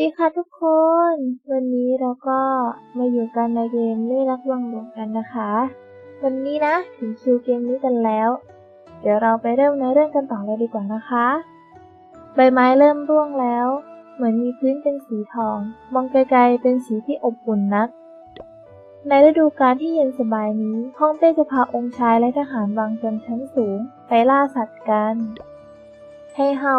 ดีค่ะทุกคน วันนี้เราก็มาอยู่กันในเกมเล่รักวังหลวงกันนะคะ วันนี้นะถึงคิวเกมนี้กันแล้ว เดี๋ยวเราไปเริ่มในเรื่องกันต่อเลยดีกว่านะคะ ใบไม้เริ่มร่วงแล้ว เหมือนมีพื้นเป็นสีทอง มองไกลๆเป็นสีที่อบอุ่นนัก ในฤดูกาลที่เย็นสบายนี้ฮ่องเต้จะพาองค์ชายและทหารวางชนชั้นสูง ไปล่าสัตว์กันให้เฮา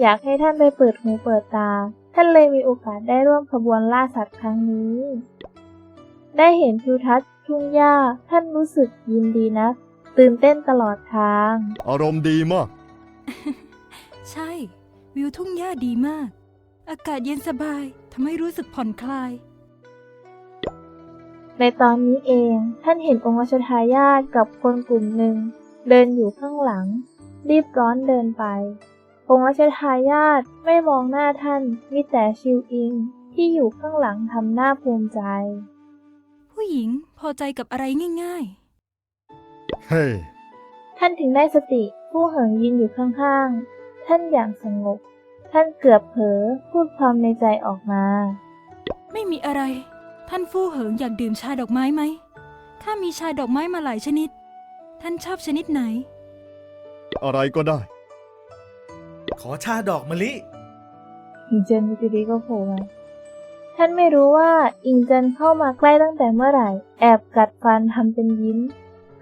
อยากให้ท่านไปเปิดหูเปิดตา ท่านเลยมีโอกาสได้ร่วมขบวนล่าสัตว์ครั้งนี้ ได้เห็นทิวทัศน์ทุ่งหญ้าท่านรู้สึกยินดีนะตื่นเต้นตลอดทาง อารมณ์ดีมาก ใช่ วิวทุ่งหญ้าดีมาก อากาศเย็นสบายทำให้รู้สึกผ่อนคลาย ในตอนนี้เองท่านเห็นองค์รัชทายาทกับคนกลุ่มหนึ่ง เดินอยู่ข้างหลัง รีบร้อนเดินไป องค์รัชทายาทไม่มองหน้าท่านมีแต่ชิวอิง ที่อยู่ข้างหลังทำหน้าภูมิใจ ผู้หญิงพอใจกับอะไรง่าย เฮ้ท่านถึงได้สติผู้เหิงยืนอยู่ข้างๆ ท่านอย่างสงบ ท่านเกือบเผลอพูดความในใจออกมา ๆ ไม่มีอะไร ท่านฟู่เหิงอยากดื่มชาดอกไม้ไหมข้ามีชาดอกไม้มาหลายชนิด ท่านชอบชนิดไหน อะไรก็ได้ ขอชาดอกมะลิอิงเจินอยู่ดีๆก็โผล่มาท่านไม่รู้ว่าอิงเจินเข้ามาใกล้ตั้งแต่เมื่อไหร่ แอบกัดฟันทำเป็นยิ้ม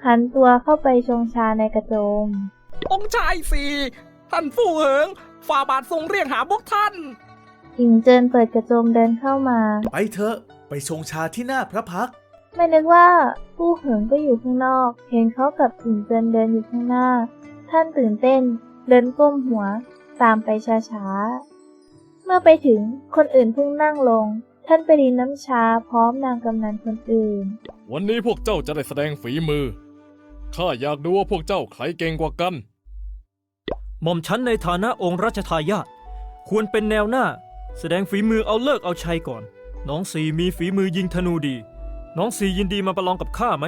หันตัวเข้าไปชงชาในกระโจม องค์ชายสี่ท่านผู้เหิงฝ่าบาททรงเรียกหาพวกท่าน อิงเจินเปิดกระโจมเดินเข้ามา ไปเถอะ ไปชงชาที่หน้าพระพักตร์ไม่นึกว่าผู้เหิงก็อยู่ข้างนอก เห็นเขากับอิงเจินเดินอยู่ข้างหน้า ท่านตื่นเต้น เดินก้มหัว ตามไปช้าๆ เมื่อไปถึงคนอื่นเพิ่งนั่งลง ท่านไปรินน้ำชาพร้อมนางกำนันคนอื่น วันนี้พวกเจ้าจะได้แสดงฝีมือ ข้าอยากดูว่าพวกเจ้าใครเก่งกว่ากัน หม่อมฉันในฐานะองค์รัชทายาทควรเป็นแนวหน้า แสดงฝีมือเอาเลิกเอาชัยก่อน น้องสีมีฝีมือยิงธนูดี น้องสียินดีมาประลองกับข้าไหม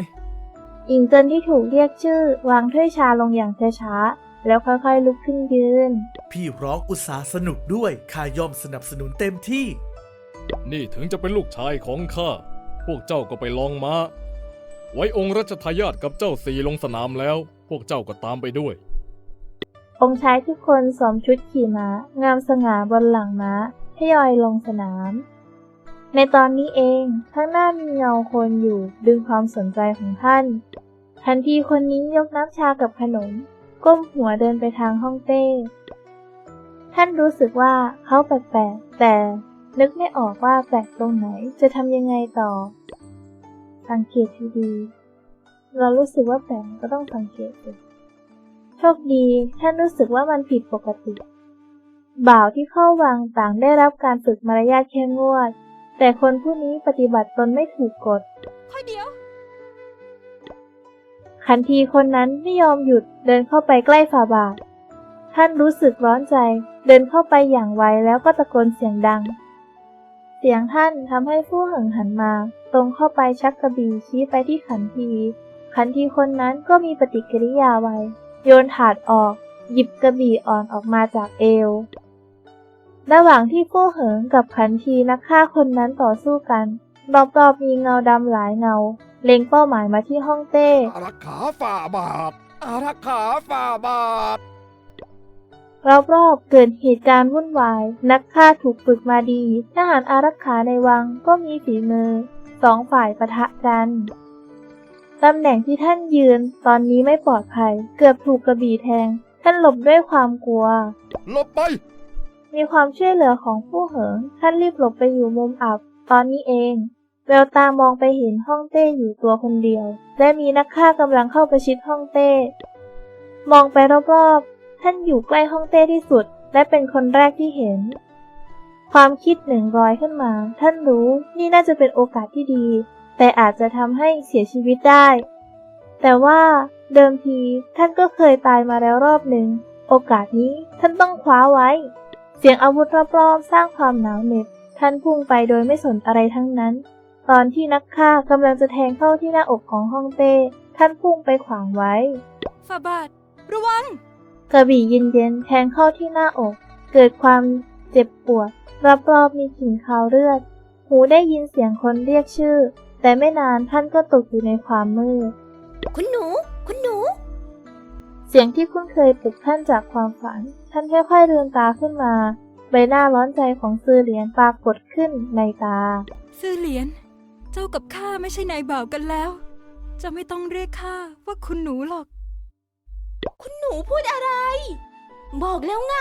อิงเจินที่ถูกเรียกชื่อ วางถ้วยชาลงอย่างช้าๆ แล้วค่อยๆลุกขึ้นยืน พี่ร้องอุตสาห์สนุกด้วยข้ายอมสนับสนุนเต็มที่ นี่ถึงจะเป็นลูกชายของข้า พวกเจ้าก็ไปลองมา้า ไว้องค์รัชทายาทกับเจ้าสีลงสนามแล้ว พวกเจ้าก็ตามไปด้วย องค์ชายทุกคนสวมชุดขี่ม้า งามสง่าบนหลังม้าทยอยลงสนาม ในตอนนี้เองข้างหน้ามีเงาคนอยู่ดึงความสนใจของท่าน ทันทีคนนี้ยกน้ำชากับขนม ก้มหัวเดินไปทางห้องเต้ ท่านรู้สึกว่าเขาแปลกๆ แต่นึกไม่ออกว่าแปลกตรงไหนจะทำยังไงต่อ สังเกตดีๆเรารู้สึกว่าแปลกก็ต้องสังเกตดูโชคดีท่านรู้สึกว่ามันผิดปกติ บ่าวที่เข้าวังต่างได้รับการฝึกมารยาทเข้มงวด แต่คนผู้นี้ปฏิบัติตนไม่ถูกกฎค่อยเดียว ขันทีคนนั้นไม่ยอมหยุดเดินเข้าไปใกล้ฝ่าบาท ท่านรู้สึกร้อนใจ เดินเข้าไปอย่างไวแล้วก็ตะโกนเสียงดัง เสียงท่านทำให้ผู้เหิงหันมา ตรงเข้าไปชักกระบี่ชี้ไปที่ขันที ขันทีคนนั้นก็มีปฏิกิริยาไว โยนถาดออก หยิบกระบี่อ่อนออกมาจากเอว ระหว่างที่ผู้เหิงกับขันทีนักฆ่าคนนั้นต่อสู้กันรอบๆมีเงาดำหลายเงา เล็งเป้าหมายมาที่ห้องเต้ อารักขาฝ่าบาท อารักขาฝ่าบาท รอบๆ เกิดเหตุการณ์วุ่นวาย นักฆ่าถูกฝึกมาดี ทหารอารักขาในวังก็มีฝีมือ สองฝ่ายปะทะกัน ตำแหน่งที่ท่านยืน ตอนนี้ไม่ปลอดภัย เกือบถูกกระบี่แทง ท่านหลบด้วยความกลัว หลบไป มีความช่วยเหลือของผู้เหิง ท่านรีบหลบไปอยู่มุมอับ ตอนนี้เอง แววตามองไปเห็นห้องเต้อยู่ตัวคนเดียว และมีนักฆ่ากำลังเข้าประชิดห้องเต้ มองไปรอบๆ ท่านอยู่ใกล้ห้องเต้ที่สุด และเป็นคนแรกที่เห็น ความคิดหนึ่งร้อยขึ้นมา ท่านรู้นี่น่าจะเป็นโอกาสที่ดี แต่อาจจะทำให้เสียชีวิตได้ แต่ว่าเดิมทีท่านก็เคยตายมาแล้วรอบหนึ่ง โอกาสนี้ท่านต้องคว้าไว้ เสียงอาวุธรอบๆสร้างความหนาวเหน็บท่านพุ่งไปโดยไม่สนอะไรทั้งนั้น ตอนที่นักฆ่ากำลังจะแทงเข้าที่หน้าอกของฮ่องเต้ท่านพุ่งไปขวางไว้ ฝ่าบาท ระวัง กระบี่เย็นๆแทงเข้าที่หน้าอก เกิดความเเจ็บปวดรอบๆมีกลิ่นคาวเลือด หูได้ยินเสียงคนเรียกชื่อ แต่ไม่นานท่านก็ตกอยู่ในความมืด คุณหนู คุณหนู เสียงที่คุ้นเคยปลุกท่านจากความฝัน ท่านค่อยๆลืมตาขึ้นมา ใบหน้าร้อนใจของซือเหรียญปรากฏขึ้นในตา ซื่อเหรียญเจ้ากับข้าไม่ใช่นายบ่าวกันแล้ว จะไม่ต้องเรียกข้าว่าคุณหนูหรอก คุณหนูพูดอะไร บอกแล้วไง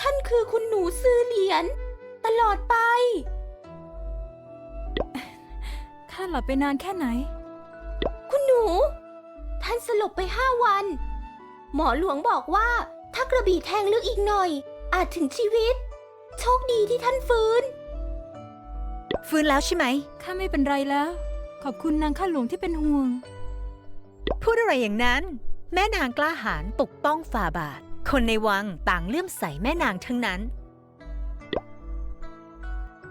ท่านคือคุณหนูซื้อเหรียญตลอดไป ข้าหลับไปนานแค่ไหน คุณหนู ท่านสลบไปห้าวัน หมอหลวงบอกว่าถ้ากระบี่แทงลึกอีกหน่อย อาจถึงชีวิต โชคดีที่ท่านฟื้น ฟื้นแล้วใช่ไหม ข้าไม่เป็นไรแล้ว ขอบคุณนางข้าหลวงที่เป็นห่วง พูดอะไรอย่างนั้น แม่นางกล้าหาญปกป้องฝ่าบาท คนในวังต่างเลื่อมใสแม่นางทั้งนั้น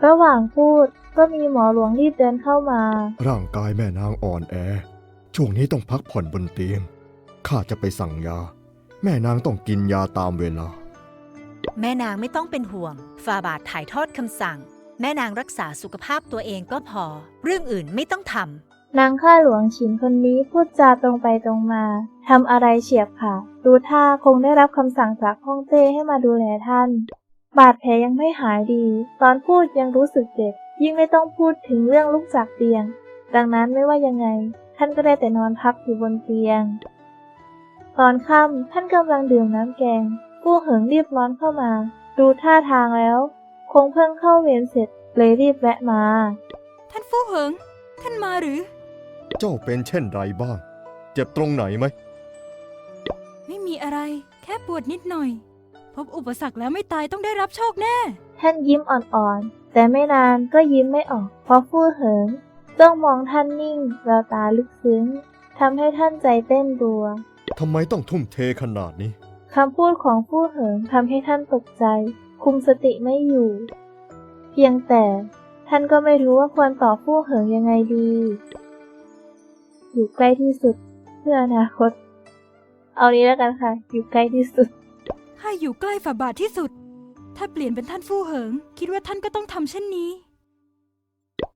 ระหว่างพูดก็มีหมอหลวงรีบเดินเข้ามา ร่างกายแม่นางอ่อนแอ ช่วงนี้ต้องพักผ่อนบนเตียง ข้าจะไปสั่งยา แม่นางต้องกินยาตามเวลา แม่นางไม่ต้องเป็นห่วงฝ่าบาทถ่ายทอดคำสั่ง แม่นางรักษาสุขภาพตัวเองก็พอ เรื่องอื่นไม่ต้องทำ นางข้าหลวงฉินคนนี้พูดจาตรงไปตรงมา ทำอะไรเฉียบขาดดูท่าคงได้รับคำสั่งจากฮ่องเต้ให้มาดูแลท่าน บาดแผลยังไม่หายดี ตอนพูดยังรู้สึกเจ็บ ยิ่งไม่ต้องพูดถึงเรื่องลุกจากเตียง ดังนั้นไม่ว่ายังไง ท่านก็ได้แต่นอนพักอยู่บนเตียง ตอนค่ำท่านกำลังดื่มน้ำแกงผู้เหิงรีบร้อนเข้ามา ดูท่าทางแล้ว คงเพิ่งเข้าเวรเสร็จเลยรีบแวะมา ท่านฟู่เหิง ท่านมาหรือ เจ้าเป็นเช่นไรบ้าง เจ็บตรงไหนไหม ไม่มีอะไร แค่ปวดนิดหน่อย พบอุปสรรคแล้วไม่ตายต้องได้รับโชคแน่ ท่านยิ้มอ่อนๆ แต่ไม่นานก็ยิ้มไม่ออก เพราะฟู่เหิงจ้องมองท่านนิ่งแววตาลึกซึ้งทำให้ท่านใจเต้นรัว ทำไมต้องทุ่มเทขนาดนี้ คำพูดของฟู่เหิงทำให้ท่านตกใจ คุมสติไม่อยู่ เพียงแต่ท่านก็ไม่รู้ว่าควรตอบฟู่เหิงยังไงดี อยู่ใกล้ที่สุดเพื่ออนาคต เอานี้แล้วกันค่ะ อยู่ใกล้ที่สุดข้าอยู่ใกล้ฝ่าบาทที่สุด ถ้าเปลี่ยนเป็นท่านฟู่เหิง คิดว่าท่านก็ต้องทำเช่นนี้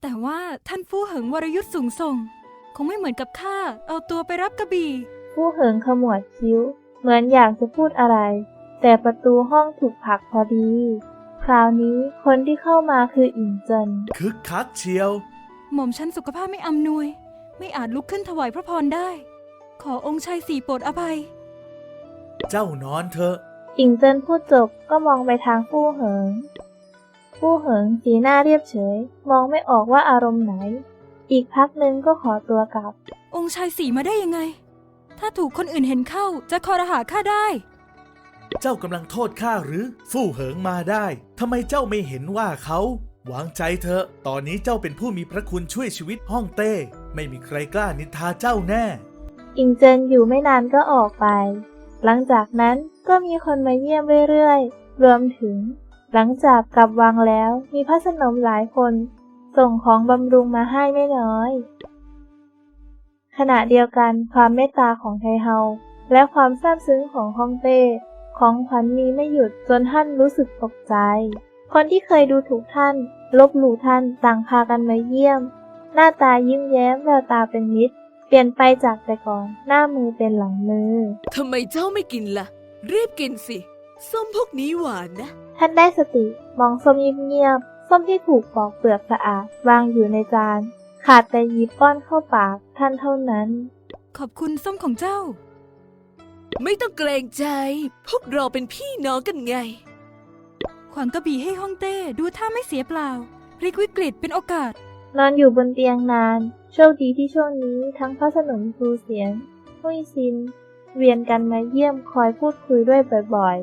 แต่ว่าท่านฟู่เหิงวรยุทธ์สูงส่ง คงไม่เหมือนกับข้าเอาตัวไปรับกระบี่ ผู้เหิงขมวดคิ้ว เหมือนอยากจะพูดอะไร แต่ประตูห้องถูกผลักพอดี คราวนี้คนที่เข้ามาคืออิงเจิน คึกคักเชียว หม่อมฉันสุขภาพไม่อำนวย ไม่อาจลุกขึ้นถวายพระพรได้ ขอองค์ชายสี่โปรดอภัย เจ้านอนเถอะอิงเจินพูดจบก็มองไปทางผู้เหิงผู้เหิงสีหน้าเรียบเฉย มองไม่ออกว่าอารมณ์ไหน อีกพักหนึ่งก็ขอตัวกลับ องค์ชายสี่มาได้ยังไง ถ้าถูกคนอื่นเห็นเข้าจะคอรหาข้าได้ เจ้ากำลังโทษข้าหรือ ฟู่เหิงมาได้ทำไมเจ้าไม่เห็นว่าเขา วางใจเถอะ ตอนนี้เจ้าเป็นผู้มีพระคุณช่วยชีวิตห้องเต้ ไม่มีใครกล้านินทาเจ้าแน่ อิงเจินอยู่ไม่นานก็ออกไป หลังจากนั้นก็มีคนมาเยี่ยมเรื่อยๆ รวมถึง หลังจากกลับวังแล้วมีพระสนมหลายคน ส่งของบำรุงมาให้ไม่น้อย ขณะเดียวกันความเมตตาของไทเฮาและความซาบซึ้งของฮ่องเต้ ของขวัญมีไม่หยุดจนท่านรู้สึกตกใจ คนที่เคยดูถูกท่าน ลบหลู่ท่านต่างพากันมาเยี่ยม หน้าตายิ้มแย้มแววตาเป็นมิตร เปลี่ยนไปจากแต่ก่อนหน้ามือเป็นหลังมือทำไมเจ้าไม่กินล่ะ รีบกินสิ ส้มพวกนี้หวานนะ ท่านได้สติมองส้มเงียบๆส้มที่ถูกปอกเปลือกสะอาดวางอยู่ในจานขาดแต่หยิบป้อนเข้าปากท่านเท่านั้น ขอบคุณส้มของเจ้า ไม่ต้องเกรงใจ พวกเราเป็นพี่น้องกันไง ขวางกระบี่ให้ฮ่องเต้ดูท่าไม่เสียเปล่า พลิกวิกฤตเป็นโอกาส นอนอยู่บนเตียงนาน โชคดีที่ช่วงนี้ทั้งพระสนมครูเสียงหุยซิน เวียนกันมาเยี่ยมคอยพูดคุยด้วยบ่อย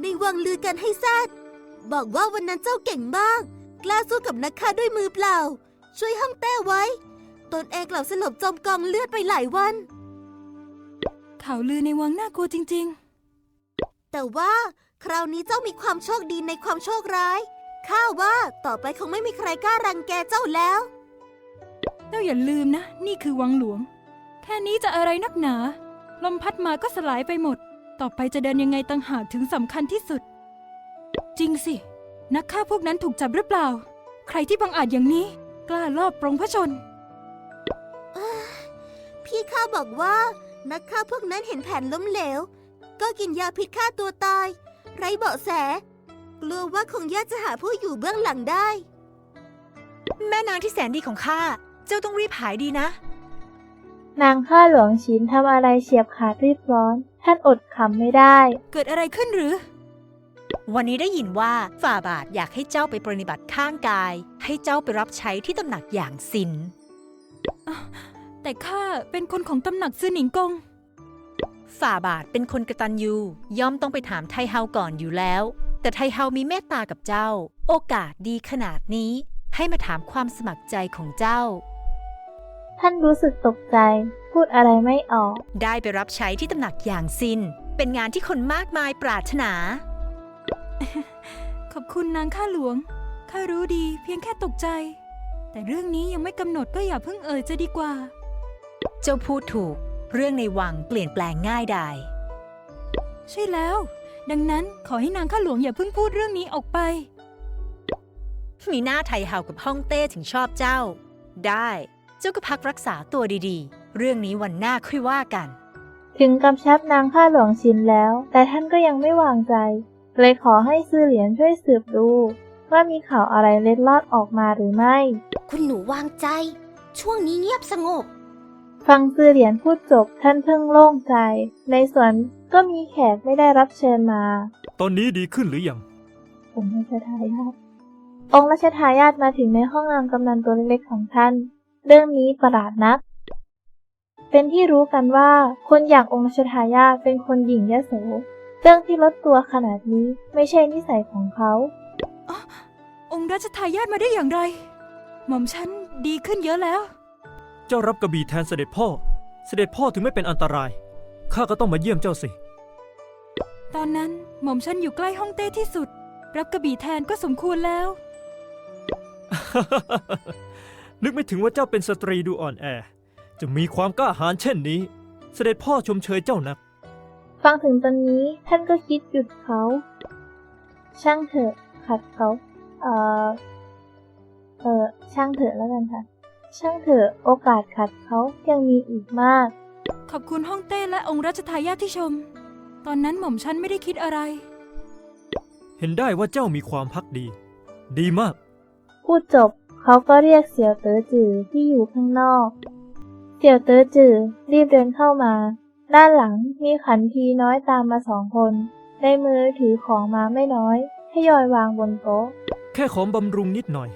ในวังลือกันให้แซดบอกว่าวันนั้นเจ้าเก่งมาก กล้าสู้กับนักฆ่าด้วยมือเปล่า ช่วยห้องแต้ไว้ ตนเองกลับสลบจมกองเลือดไปหลายวัน ข่าวลือในวังน่ากลัวจริง แต่ว่าคราวนี้เจ้ามีความโชคดีในความโชคร้าย ข้าว่าต่อไปคงไม่มีใครกล้ารังแกเจ้าแล้ว ๆ เจ้าอย่าลืมนะ นี่คือวังหลวง แค่นี้จะอะไรนักหนา ลมพัดมาก็สลายไปหมด ต่อไปจะเดินยังไงต่างหากถึงสำคัญที่สุด จริงสิ นักฆ่าพวกนั้นถูกจับหรือเปล่า ใครที่บังอาจอย่างนี้ กล้าลอบปรงพระชน พี่ข้าบอกว่า นักฆ่าพวกนั้นเห็นแผนล้มเหลว ก็กินยาพิษฆ่าตัวตาย ไร้เบาะแส กลัวว่าคงยากจะหาผู้อยู่เบื้องหลังได้ แม่นางที่แสนดีของข้า เจ้าต้องรีบหายดีนะ นางข้าหลวงชินทำอะไรเฉียบขาดรีบร้อน ท่านอดขำไม่ได้ เกิดอะไรขึ้นหรือ วันนี้ได้ยินว่าฝ่าบาทอยากให้เจ้าไปปรนิบัติข้างกาย ให้เจ้าไปรับใช้ที่ตำหนักอย่างซิน แต่ข้าเป็นคนของตำหนักซื่อหนิงกง ฝ่าบาทเป็นคนกระตันยูย่อมต้องไปถามไทเฮาก่อนอยู่แล้ว แต่ไทเฮามีเมตตากับเจ้า โอกาสดีขนาดนี้ ให้มาถามความสมัครใจของเจ้า ท่านรู้สึกตกใจ พูดอะไรไม่ออก ได้ไปรับใช้ที่ตำหนักอย่างซิน เป็นงานที่คนมากมายปรารถนา ขอบคุณนางข้าหลวง ข้ารู้ดีเพียงแค่ตกใจ แต่เรื่องนี้ยังไม่กำหนดก็อย่าเพิ่งเอ่ยจะดีกว่า เจ้าพูดถูก เรื่องในวังเปลี่ยนแปลงง่ายดาย ใช่แล้ว ดังนั้นขอให้นางข้าหลวงอย่าเพิ่งพูดเรื่องนี้ออกไป มีหน้าไทเฮากับฮ่องเต้ถึงชอบเจ้า ได้ เจ้าก็พักรักษาตัวดีๆ เรื่องนี้วันหน้าค่อยว่ากัน ถึงกำชับนางข้าหลวงชินแล้ว แต่ท่านก็ยังไม่วางใจ เลยขอให้ซื่อเหรียญช่วยสืบดู ว่ามีข่าวอะไรเล็ดลอดออกมาหรือไม่ คุณหนูวางใจ ช่วงนี้เงียบสงบ ฟังซื่อเหรียญพูดจบท่านเพิ่งโล่งใจ ในสวนก็มีแขกไม่ได้รับเชิญมา ตอนนี้ดีขึ้นหรือยัง องค์รัชทายาทองค์รัชทายาทมาถึงในห้องนางกำนันตัวเล็กๆของท่าน เรื่องนี้ประหลาดนัก เป็นที่รู้กันว่าคนอย่างองค์รัชทายาทเป็นคนหยิ่งยโส เรื่องที่ลดตัวขนาดนี้ไม่ใช่นิสัยของเขา องค์รัชทายาทมาได้อย่างไร หม่อมฉันดีขึ้นเยอะแล้ว เจ้ารับกระบี่แทนเสด็จพ่อ เสด็จพ่อถึงไม่เป็นอันตราย ข้าก็ต้องมาเยี่ยมเจ้าสิ ตอนนั้นหม่อมฉันอยู่ใกล้ห้องเต้ที่สุด รับกระบี่แทนก็สมควรแล้ว นึกไม่ถึงว่าเจ้าเป็นสตรีดูอ่อนแอ จะมีความกล้าหาญเช่นนี้ เสด็จพ่อชมเชยเจ้านัก ฟังถึงตอนนี้ท่านก็คิดหยุดเขา ช่างเถอะขัดเขา เอ่อเออช่างเถอะแล้วกันค่ะ ช่างเถอะโอกาสขัดเขายังมีอีกมาก ขอบคุณห้องเต้และองค์รัชทายาทที่ชม ตอนนั้นหม่อมฉันไม่ได้คิดอะไร เห็นได้ว่าเจ้ามีความพักดี ดีมาก พูดจบเขาก็เรียกเสี่ยวเต๋อจือที่อยู่ข้างนอก เสี่ยวเต๋อจือรีบเดินเข้ามา ด้านหลังมีขันทีน้อยตามมาสองคน ในมือถือของมาไม่น้อยทยอยวางบนโต๊ะ แค่ของบำรุงนิดหน่อย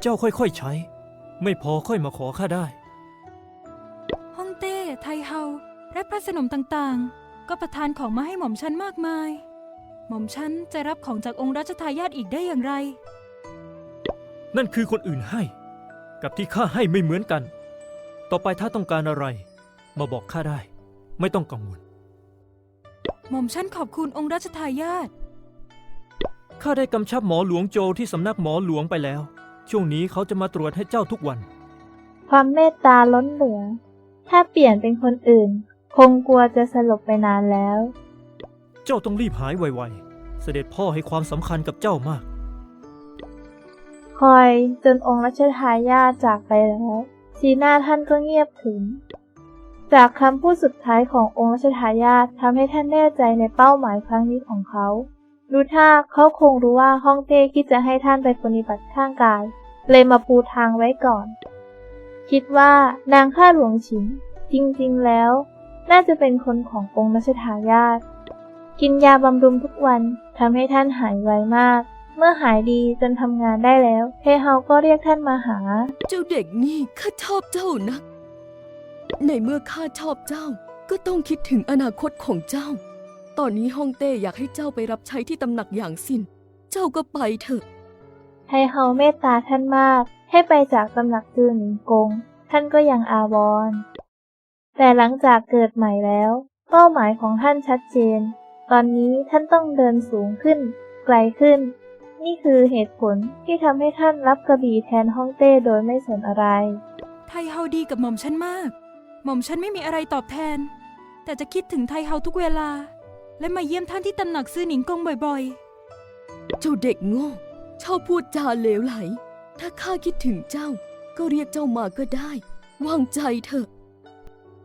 เจ้าค่อยๆใช้ ไม่พอค่อยมาขอข้าได้ห้องเต้ ไทเฮา และพระสนมต่างๆ ก็ประทานของมาให้หม่อมฉันมากมาย หม่อมฉันจะรับของจากองค์รัชทายาทอีกได้อย่างไร นั่นคือคนอื่นให้ กับที่ข้าให้ไม่เหมือนกัน ต่อไปถ้าต้องการอะไร มาบอกข้าได้ ไม่ต้องกังวล หม่อมฉันขอบคุณองค์รัชทายาท ข้าได้กำชับหมอหลวงโจที่สำนักหมอหลวงไปแล้ว ช่วงนี้เขาจะมาตรวจให้เจ้าทุกวัน ความเมตตาล้นเหลือ ถ้าเปลี่ยนเป็นคนอื่น คงกลัวจะสลบไปนานแล้ว เจ้าต้องรีบหายไวๆ เสด็จพ่อให้ความสำคัญกับเจ้ามาก คอยจนองค์รัชทายาทจากไปแล้ว สีหน้าท่านก็เงียบขรึมจากคำพูดสุดท้ายขององค์รัชทายาททำให้ท่านแน่ใจในเป้าหมายครั้งนี้ของเขา ดูท่าเขาคงรู้ว่าฮ่องเต้คิดจะให้ท่านไปปฏิบัติข้างกาย เลยมาปูทางไว้ก่อน คิดว่านางข้าหลวงฉิน จริงๆแล้ว น่าจะเป็นคนขององค์รัชทายาทกินยาบำรุงทุกวันทำให้ท่านหายไวมาก เมื่อหายดีจนทำงานได้แล้วเฮเฮาก็เรียกท่านมาหา เจ้าเด็กนี่ข้าชอบเจ้านะ ในเมื่อข้าชอบเจ้า ก็ต้องคิดถึงอนาคตของเจ้า ตอนนี้ฮ่องเต้อยากให้เจ้าไปรับใช้ที่ตำหนักอย่างสิน เจ้าก็ไปเถอะไฮเฮาเมตตาท่านมาก ให้ไปจากตำหนักจือหนิงกง ท่านก็ยังอาวรณ์แต่หลังจากเกิดใหม่แล้ว เป้าหมายของท่านชัดเจน ตอนนี้ท่านต้องเดินสูงขึ้น ไกลขึ้น นี่คือเหตุผลที่ทำให้ท่านรับกระบี่แทนฮ่องเต้โดยไม่สนอะไร ไทเฮาดีกับหม่อมฉันมาก หม่อมฉันไม่มีอะไรตอบแทน แต่จะคิดถึงไทเฮาทุกเวลา และมาเยี่ยมท่านที่ตำหนักซื่อหนิงกงบ่อยเจ้าเด็กโง่ชอบพูดจาเหลวไหล ถ้าข้าคิดถึงเจ้า ก็เรียกเจ้ามาก็ได้ วางใจเถอะ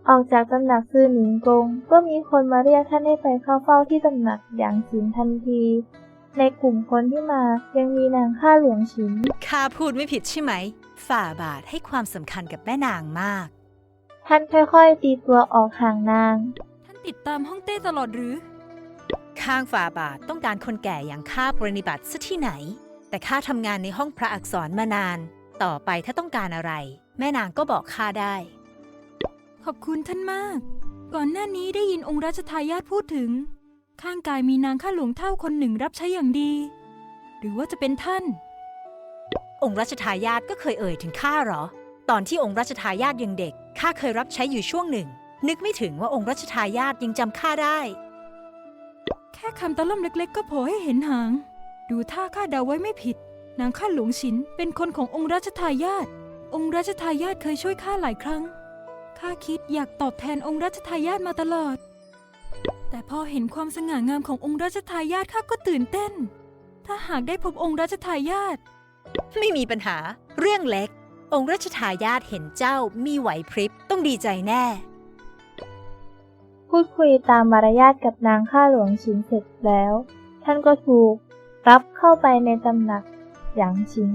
ออกจากตำหนักซื่อหนิงกง ก็มีคนมาเรียกท่านให้ไปเข้าเฝ้าที่ตำหนักอย่างฉินทันที ในกลุ่มคนที่มายังมีนางข้าหลวงฉิน ข้าพูดไม่ผิดใช่ไหม ฝ่าบาทให้ความสำคัญกับแม่นางมาก ท่านค่อยๆตีตัวออกห่างนางท่านติดตามฮ่องเต้ตลอดหรือ ข้างฝ่าบาทต้องการคนแก่อย่างข้าปรนิบัติซะที่ไหน แต่ข้าทำงานในห้องพระอักษรมานาน ต่อไปถ้าต้องการอะไร แม่นางก็บอกข้าได้ ขอบคุณท่านมาก ก่อนหน้านี้ได้ยินองค์รัชทายาทพูดถึง ข้างกายมีนางข้าหลวงเท่าคนหนึ่งรับใช้อย่างดี หรือว่าจะเป็นท่าน องค์รัชทายาทก็เคยเอ่ยถึงข้าเหรอ ตอนที่องค์รัชทายาทยังเด็กข้าเคยรับใช้อยู่ช่วงหนึ่ง นึกไม่ถึงว่าองค์รัชทายาทยังจำข้าได้ แค่คำตะล่อมเล็กๆ ก็โผล่ให้เห็นหาง ดูท่าข้าเดาไว้ไม่ผิด นางข้าหลวงฉินเป็นคนขององค์รัชทายาท องค์รัชทายาทเคยช่วยข้าหลายครั้ง ข้าคิดอยากตอบแทนองค์รัชทายาทมาตลอด แต่พอเห็นความสง่างามขององค์รัชทายาทข้าก็ตื่นเต้น ถ้าหากได้พบองค์รัชทายาท ไม่มีปัญหา เรื่องเล็ก องค์รัชทายาทเห็นเจ้ามีไหวพริบต้องดีใจแน่ พูดคุยตามมารยาทกับนางข้าหลวงฉินเสร็จแล้ว ท่านก็ถูกรับเข้าไปในตำหนักหยางชิง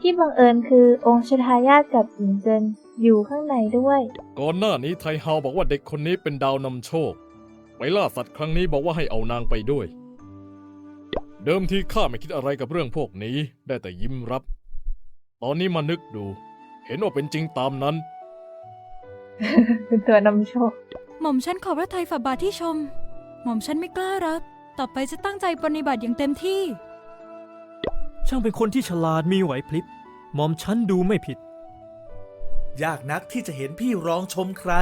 ที่บังเอิญคือองค์ชทายาทกับหญิงเจินอยู่ข้างในด้วย ก่อนหน้านี้ไทเฮาบอกว่าเด็กคนนี้เป็นดาวนำโชค ไปล่าสัตว์ครั้งนี้บอกว่าให้เอานางไปด้วย เดิมทีข้าไม่คิดอะไรกับเรื่องพวกนี้ ได้แต่ยิ้มรับ ตอนนี้มานึกดู เห็นว่าเป็นจริงตามนั้น เป็นตัวนำโชค หม่อมฉันขอพระทัยฝ่าบาทที่ชม หม่อมฉันไม่กล้ารับ ต่อไปจะตั้งใจปฏิบัติอย่างเต็มที่ ช่างเป็นคนที่ฉลาดมีไหวพลิบหมอมฉันดูไม่ผิด ยากนักที่จะเห็นพี่ร้องชมใคร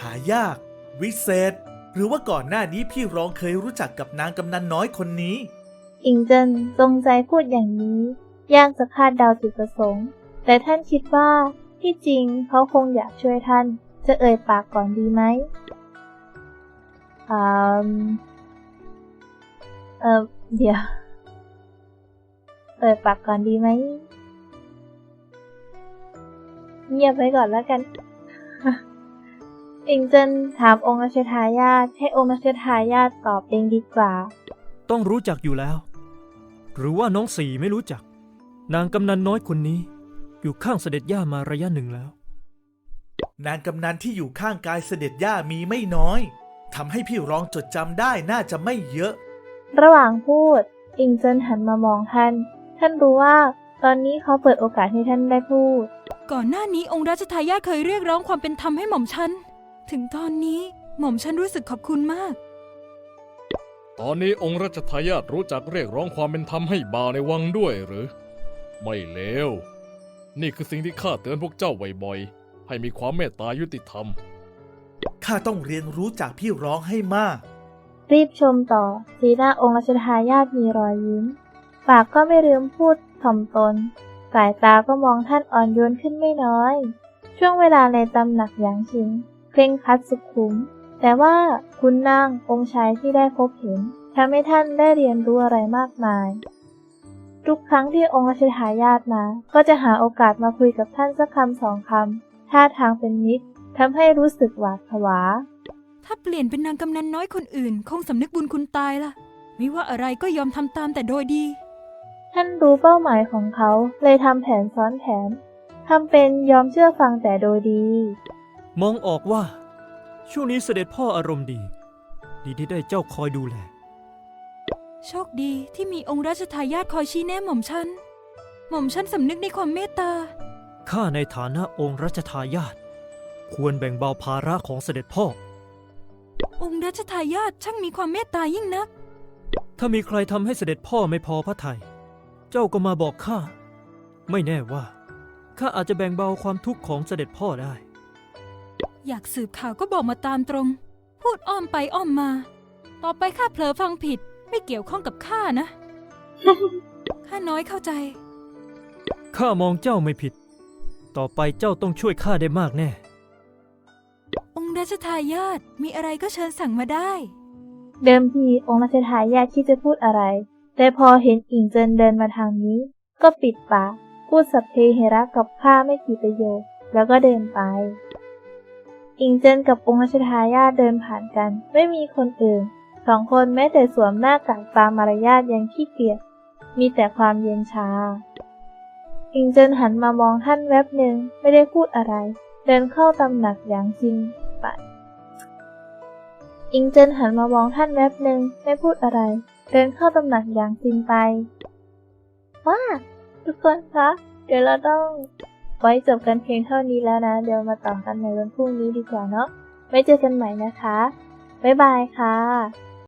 หายาก วิเศษ หรือว่าก่อนหน้านี้พี่ร้องเคยรู้จักกับนางกำนันน้อยคนนี้ อิงเจินจงใจพูดอย่างนี้ ยากจะคาดเดาจุดประสงค์ แต่ท่านคิดว่าที่จริงเขาคงอยากช่วยท่าน จะเอ่ยปากก่อนดีไหม อืมเออเดี๋ยวเอ่ยปากก่อนดีไหม เงียบไว้ก่อนแล้วกัน อิงเจินถามองค์รัชทายาทให้องค์รัชทายาทตอบเองดีกว่า ต้องรู้จักอยู่แล้ว หรือว่าน้องสี่ไม่รู้จัก นางกำนันน้อยคนนี้ อยู่ข้างเสด็จย่ามาระยะหนึ่งแล้ว นางกำนันที่อยู่ข้างกายเสด็จย่ามีไม่น้อย ทำให้พี่ร้องจดจำได้น่าจะไม่เยอะ ระหว่างพูด อิงเจินหันมามองท่าน ท่านรู้ว่า ตอนนี้เขาเปิดโอกาสให้ท่านได้พูด ก่อนหน้านี้องค์รัชทายาทเคยเรียกร้องความเป็นธรรมให้หม่อมฉัน ถึงตอนนี้หม่อมฉันรู้สึกขอบคุณมาก ตอนนี้องค์รัชทายาทรู้จักเรียกร้องความเป็นธรรมให้บ่าวในวังด้วยหรือ ไม่เลวนี่คือสิ่งที่ข้าเตือนพวกเจ้าบ่อยๆให้มีความเมตตายุติธรรม ข้าต้องเรียนรู้จากพี่ร้องให้มาก รีบชมต่อ สีหน้าองค์รัชทายาทมีรอยยิ้ม ปากก็ไม่ลืมพูดถ่อมตน สายตาก็มองท่านอ่อนโยนขึ้นไม่น้อย ช่วงเวลาในตำหนักหยางชิงเคร่งครัดสุขุม แต่ว่าคุณนางองค์ชายที่ได้พบเห็นทำให้ท่านได้เรียนรู้อะไรมากมาย ทุกครั้งที่องค์รัชทายาทมา ก็จะหาโอกาสมาคุยกับท่านสักคำสองคำท่าทางเป็นมิตร ทำให้รู้สึกหวาดผวา ถ้าเปลี่ยนเป็นนางกำนันน้อยคนอื่น คงสำนึกบุญคุณตายล่ะไม่ว่าอะไรก็ยอมทำตามแต่โดยดี ท่านรู้เป้าหมายของเขาเลยทำแผนซ้อนแผนทำเป็นยอมเชื่อฟังแต่โดยดี มองออกว่า ช่วงนี้เสด็จพ่ออารมณ์ดี ดีที่ได้เจ้าคอยดูแล โชคดีที่มีองค์ราชทายาทคอยชี้แนะหม่อมฉัน หม่อมฉันสำนึกในความเมตตา ข้าในฐานะองค์รัชทายาท ควรแบ่งเบาภาระของเสด็จพ่อ องค์รัชทายาทช่างมีความเมตตายิ่งนัก ถ้ามีใครทำให้เสด็จพ่อไม่พอพระทยัยเจ้าก็มาบอกข้า ไม่แน่ว่าข้าอาจจะแบ่งเบาความทุกข์ของเสด็จพ่อได้ อยากสืบข่าวก็บอกมาตามตรง พูดอ้อมไปอ้อมมา ต่อไปข้าเผลอฟังผิดไม่เกี่ยวข้องกับข้านะ ข้าน้อยเข้าใจ ข้ามองเจ้าไม่ผิด ต่อไปเจ้าต้องช่วยข้าได้มากแน่ องค์รัชทายาทมีอะไรก็เชิญสั่งมาได้ เดิมทีองค์รัชทายาทที่จะพูดอะไร แต่พอเห็นอิงเจินเดินมาทางนี้ ก็ปิดปากพูดสัพเพเหระกับข้าไม่กี่ประโยค แล้วก็เดินไป อิงเจินกับองค์รัชทายาทเดินผ่านกัน ไม่มีคนอื่นสองคนแม้แต่สวมหน้ากากตามมารยาทยังขี้เกียจมีแต่ความเย็นชา อิงเจินหันมามองท่านแวบหนึ่งไม่ได้พูดอะไร เดินเข้าตำหนักอย่างจริงไปอิงเจินหันมามองท่านแวบหนึ่งไม่พูดอะไร เดินเข้าตำหนักอย่างจริงไปว้าทุกคนคะ เดี๋ยวเราต้อง ไว้จบกันเพียงเท่านี้แล้วนะ เดี๋ยวมาต่อกันในวันพรุ่งนี้ดีกว่าเนาะไว้เจอกันใหม่นะคะ บ๊ายบายค่ะ